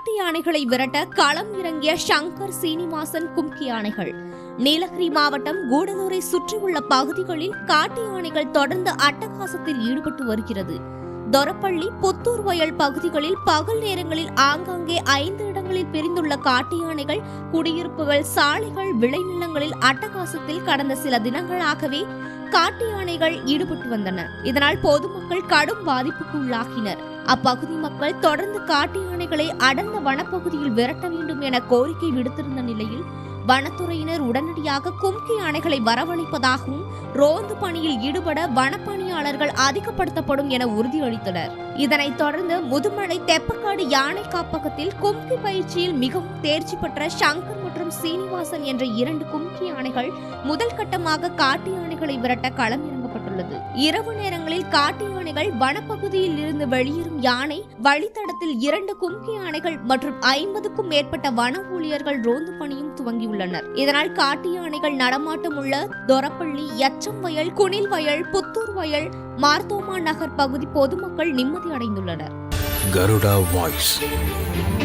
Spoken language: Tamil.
காட்டு யானைகளை விரட்ட களம் இறங்கிய சங்கர் சீனிவாசன் கும்கி யானைகள் நீலகிரி மாவட்டம் கூடலூரை சுற்றியுள்ள பகுதிகளில் காட்டு யானைகள் தொடர்ந்து அட்டகாசத்தில் ஈடுபட்டு வருகிறது. தொரப்பள்ளி புத்தூர் வயல் பகுதிகளில் பகல் நேரங்களில் ஆங்காங்கே ஐந்து இடங்களில் பிரிந்துள்ள காட்டு யானைகள் குடியிருப்புகள் சாலைகள் விளைநிலங்களில் அட்டகாசத்தில் கடந்த சில தினங்களாகவே காட்டு யானைகள் ஈடுபட்டு வந்தன. இதனால் பொதுமக்கள் கடும் பாதிப்புக்கு உள்ளாகினர் அப்பகுதி மக்கள் தொடர்ந்து காட்டு யானைகளை அடர்ந்த வனப்பகுதியில் விரட்ட வேண்டும் என கோரிக்கை விடுத்திருந்த நிலையில் வனத்துறையினர் உடனடியாக கும்கி யானைகளை வரவழைப்பதாகவும் ரோந்து பணியில் ஈடுபட வனப்பணியாளர்கள் அதிகப்படுத்தப்படும் என உறுதியளித்தனர். இதனைத் தொடர்ந்து முதுமலை தெப்பக்காடு யானை காப்பகத்தில் கும்கி பயிற்சியில் மிகவும் தேர்ச்சி பெற்ற சங்கர் மற்றும் சீனிவாசன் என்ற இரண்டு கும்கி யானைகள் முதல் கட்டமாக காட்டு யானைகளை விரட்ட களம் உள்ளது இரவு நேரங்களில் காட்டு யானைகள் வனப்பகுதியில் இருந்து வெளியேறும் யானை வழித்தடத்தில் இரண்டு கும்கி யானைகள் மற்றும் ஐம்பதுக்கும் மேற்பட்ட வன ஊழியர்கள் ரோந்து பணியும் துவங்கியுள்ளனர். இதனால் காட்டு யானைகள் நடமாட்டம் உள்ள தொரப்பள்ளி எச்சம் வயல் குனில் வயல் புத்தூர் வயல் மார்த்தோமா நகர் பகுதி பொதுமக்கள் நிம்மதி அடைந்துள்ளனர். கருடா வாய்ஸ்.